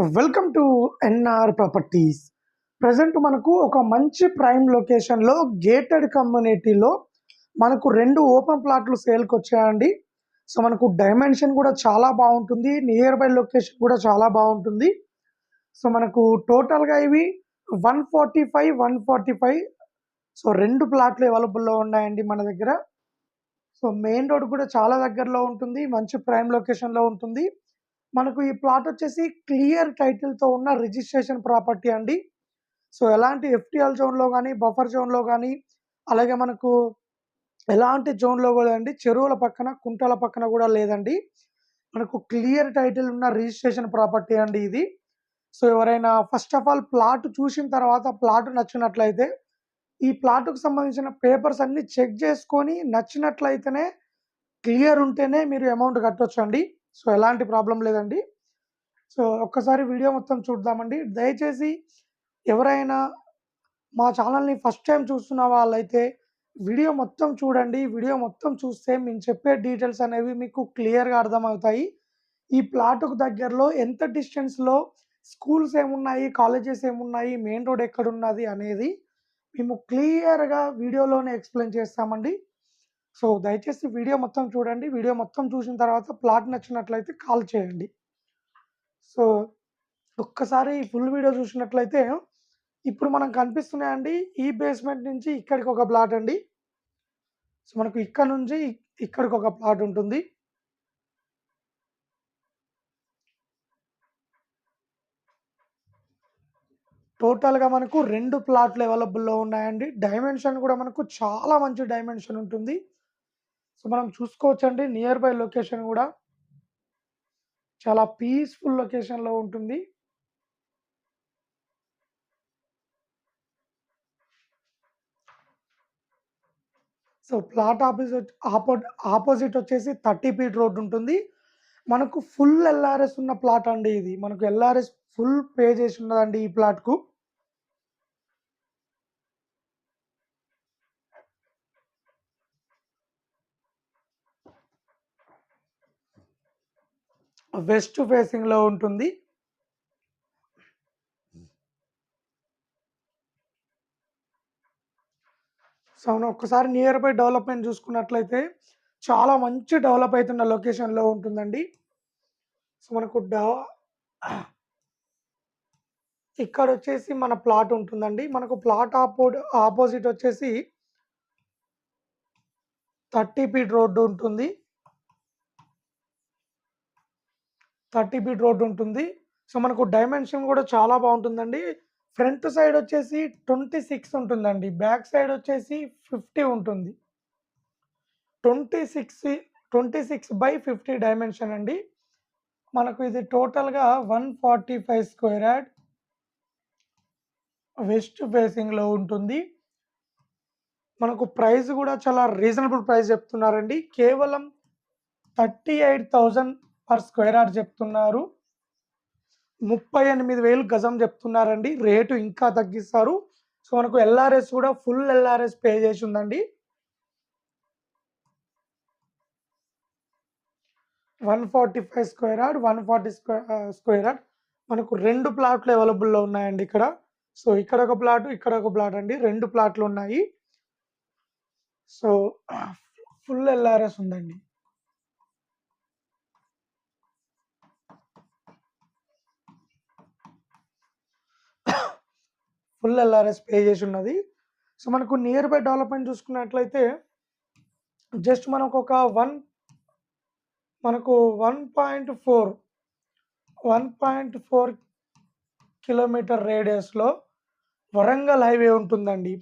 Welcome to NR properties. Present మనకు ఒక మంచి ప్రైమ్ లొకేషన్లో గేటెడ్ కమ్యూనిటీలో మనకు రెండు ఓపెన్ ప్లాట్లు సేల్కి వచ్చాయండి. సో మనకు డైమెన్షన్ కూడా చాలా బాగుంటుంది. నియర్ బై లొకేషన్ కూడా చాలా బాగుంటుంది. సో మనకు టోటల్గా ఇవి one forty five one forty five. So రెండు ప్లాట్లు అవైలబుల్లో ఉన్నాయండి మన దగ్గర. సో మెయిన్ రోడ్ కూడా చాలా దగ్గరలో ఉంటుంది. మంచి ప్రైమ్ లొకేషన్లో ఉంటుంది. మనకు ఈ ప్లాట్ వచ్చేసి క్లియర్ టైటిల్తో ఉన్న రిజిస్ట్రేషన్ ప్రాపర్టీ అండి. సో ఎలాంటి ఎఫ్టీఎల్ జోన్లో కానీ బఫర్ జోన్లో కానీ అలాగే మనకు ఎలాంటి జోన్లో కూడా అండి చెరువుల పక్కన కుంటల పక్కన కూడా లేదండి. మనకు క్లియర్ టైటిల్ ఉన్న రిజిస్ట్రేషన్ ప్రాపర్టీ అండి ఇది. సో ఎవరైనా ఫస్ట్ ఆఫ్ ఆల్ ప్లాట్ చూసిన తర్వాత ప్లాట్ నచ్చినట్లయితే ఈ ప్లాట్కు సంబంధించిన పేపర్స్ అన్ని చెక్ చేసుకొని నచ్చినట్లయితేనే క్లియర్ ఉంటేనే మీరు అమౌంట్ కట్టొచ్చు అండి సో ఎలాంటి ప్రాబ్లం లేదండి. సో ఒక్కసారి వీడియో మొత్తం చూద్దామండి. దయచేసి ఎవరైనా మా ఛానల్ని ఫస్ట్ టైం చూస్తున్న వాళ్ళైతే వీడియో మొత్తం చూడండి. వీడియో మొత్తం చూస్తే మేము చెప్పే డీటెయిల్స్ అనేవి మీకు క్లియర్గా అర్థమవుతాయి. ఈ ప్లాట్కు దగ్గరలో ఎంత డిస్టెన్స్లో స్కూల్స్ ఏమున్నాయి కాలేజెస్ ఏమున్నాయి మెయిన్ రోడ్ ఎక్కడున్నది అనేది మేము క్లియర్గా వీడియోలోనే ఎక్స్ప్లెయిన్ చేస్తామండి. సో దయచేసి వీడియో మొత్తం చూడండి. వీడియో మొత్తం చూసిన తర్వాత ప్లాట్ నచ్చినట్లయితే కాల్ చేయండి. సో ఒక్కసారి ఫుల్ వీడియో చూసినట్లయితే ఇప్పుడు మనం కనిపిస్తున్నాయండి ఈ బేస్మెంట్ నుంచి ఇక్కడికి ఒక ప్లాట్ అండి. సో మనకు ఇక్కడ నుంచి ఇక్కడికి ఒక ప్లాట్ ఉంటుంది. టోటల్గా మనకు రెండు ప్లాట్లు అవైలబుల్లో ఉన్నాయండి. డైమెన్షన్ కూడా మనకు చాలా మంచి డైమెన్షన్ ఉంటుంది. సో మనం చూసుకోవచ్చండి. నియర్ బై లొకేషన్ కూడా చాలా పీస్ఫుల్ లొకేషన్లో ఉంటుంది. So plot office oppo opposite వచ్చేసి థర్టీ ఫీట్ రోడ్ ఉంటుంది. మనకు ఫుల్ ఎల్ఆర్ఎస్ ఉన్న ప్లాట్ అండి ఇది. మనకు ఎల్ఆర్ఎస్ ఫుల్ పే చేసి ఉన్నదండి ఈ ప్లాట్కు వెస్ట్ ఫేసింగ్లో ఉంటుంది. సో మనం ఒక్కసారి నియర్ బై డెవలప్మెంట్ చూసుకున్నట్లయితే చాలా మంచి డెవలప్ అవుతున్న లొకేషన్లో ఉంటుందండి. సో మనకు ఇక్కడ వచ్చేసి మన ప్లాట్ ఉంటుందండి. మనకు ప్లాట్ ఆపో ఆపోజిట్ వచ్చేసి థర్టీ ఫీట్ రోడ్డు ఉంటుంది. థర్టీ ఫీట్ రోడ్డు ఉంటుంది. సో మనకు డైమెన్షన్ కూడా చాలా బాగుంటుందండి. ఫ్రంట్ సైడ్ వచ్చేసి ట్వంటీ సిక్స్ ఉంటుందండి. బ్యాక్ సైడ్ వచ్చేసి ఫిఫ్టీ ఉంటుంది. Twenty six twenty six by fifty dimension అండి. మనకు ఇది టోటల్గా one forty five square yard west ఫేసింగ్లో ఉంటుంది. మనకు ప్రైస్ కూడా చాలా రీజనబుల్ ప్రైస్ చెప్తున్నారండి. కేవలం thirty eight thousand per square yard చెప్తున్నారు. ముప్పై ఎనిమిది వేలు గజం చెప్తున్నారండి. రేటు ఇంకా తగ్గిస్తారు. సో మనకు ఎల్ఆర్ఎస్ కూడా ఫుల్ ఎల్ఆర్ఎస్ పే చేసి ఉందండి one forty five square yard one forty square square yard. మనకు రెండు ప్లాట్లు అవైలబుల్లో ఉన్నాయండి ఇక్కడ. సో ఇక్కడ ఒక ప్లాట్ ఇక్కడ ఒక ప్లాట్ అండి. రెండు ప్లాట్లు ఉన్నాయి. సో ఫుల్ ఎల్ఆర్ఎస్ ఉందండి. ఫుల్ ఎల్ఆర్ఎస్ పే చేసి ఉన్నది. సో మనకు నియర్ బై డెవలప్మెంట్ చూసుకున్నట్లయితే జస్ట్ మనకు ఒక వన్ మనకు one point four one point four kilometre రేడియస్లో Warangal highway ఉంటుందండి.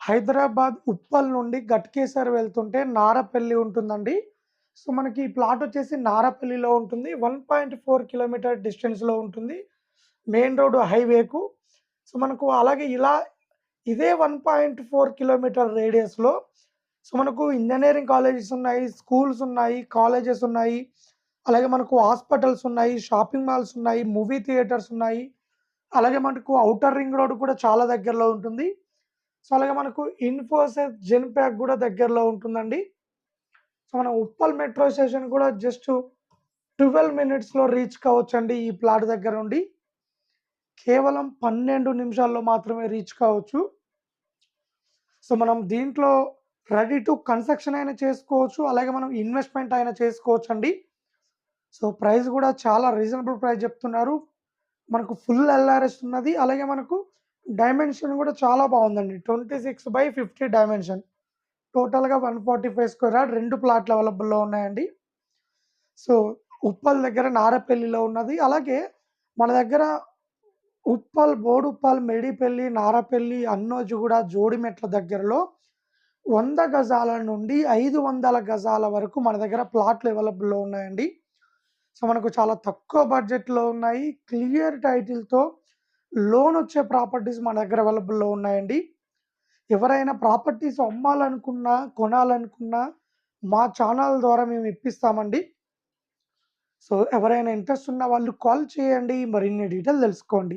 హైదరాబాద్ ఉప్పల్ నుండి గట్కేసర్ వెళ్తుంటే నారపల్లి ఉంటుందండి. సో మనకి ఈ ప్లాట్ వచ్చేసి నారపల్లిలో ఉంటుంది. వన్ పాయింట్ ఫోర్ కిలోమీటర్ డిస్టెన్స్లో ఉంటుంది. మెయిన్ రోడ్ హైవేకు సో మనకు అలాగే ఇలా ఇదే వన్ పాయింట్ ఫోర్ కిలోమీటర్ రేడియస్లో సో మనకు ఇంజనీరింగ్ కాలేజెస్ ఉన్నాయి స్కూల్స్ ఉన్నాయి కాలేజెస్ ఉన్నాయి అలాగే మనకు హాస్పిటల్స్ ఉన్నాయి షాపింగ్ మాల్స్ ఉన్నాయి మూవీ థియేటర్స్ ఉన్నాయి అలాగే మనకు అవుటర్ రింగ్ రోడ్ కూడా చాలా దగ్గరలో ఉంటుంది. సో అలాగే మనకు ఇన్ఫోసిస్ జెన్ప్యాక్ కూడా దగ్గరలో ఉంటుందండి. సో మన ఉప్పల్ మెట్రో స్టేషన్ కూడా జస్ట్ ట్వెల్వ్ మినిట్స్లో రీచ్ కావచ్చండి ఈ ప్లాట్ దగ్గర నుండి. కేవలం 12 నిమిషాల్లో మాత్రమే రీచ్ కావచ్చు. సో, మనం దీంట్లో రెడీ టు కన్‌స్ట్రక్షన్ అయినా చేసుకోవచ్చు. అలాగే మనం ఇన్వెస్ట్‌మెంట్ అయినా చేసుకోవచ్చు అండి సో, ప్రైస్ కూడా చాలా రీజనబుల్ ప్రైస్ చెప్తున్నారు. మనకు ఫుల్ ఎల్ఆర్ఎస్ ఉన్నది. అలాగే మనకు డైమెన్షన్ కూడా చాలా బాగుందండి twenty six by fifty dimension. టోటల్‌గా 145 స్క్వేర్ యార్డ్ రెండు ప్లాట్లు అవైలబుల్‌లో ఉన్నాయండి. సో, ఉప్పల్ దగ్గర నారపల్లిలో ఉన్నది. అలాగే మన దగ్గర ఉప్పల్, బోడుప్పల్, మెడిపల్లి, నారపల్లి, అన్నోజుగూడ జోడిమెట్ల దగ్గరలో వంద గజాల నుండి 500 గజాల వరకు మన దగ్గర ప్లాట్లు అవైలబుల్‌లో ఉన్నాయండి. సో, మనకు చాలా తక్కువ బడ్జెట్‌లో ఉన్నాయి. క్లియర్ టైటిల్‌తో లోన్ వచ్చే ప్రాపర్టీస్ మన దగ్గర అవైలబుల్‌లో ఉన్నాయండి. ఎవరైనా ప్రాపర్టీస్ అమ్మాలనుకున్నా, కొనాలనుకున్నా మా ఛానల్ ద్వారా మేము ఇప్పిస్తామండి. సో, ఎవరైనా ఇంట్రెస్ట్ ఉన్న వాళ్ళు కాల్ చేయండి. మరిన్ని డీటెయిల్ తెలుసుకోండి.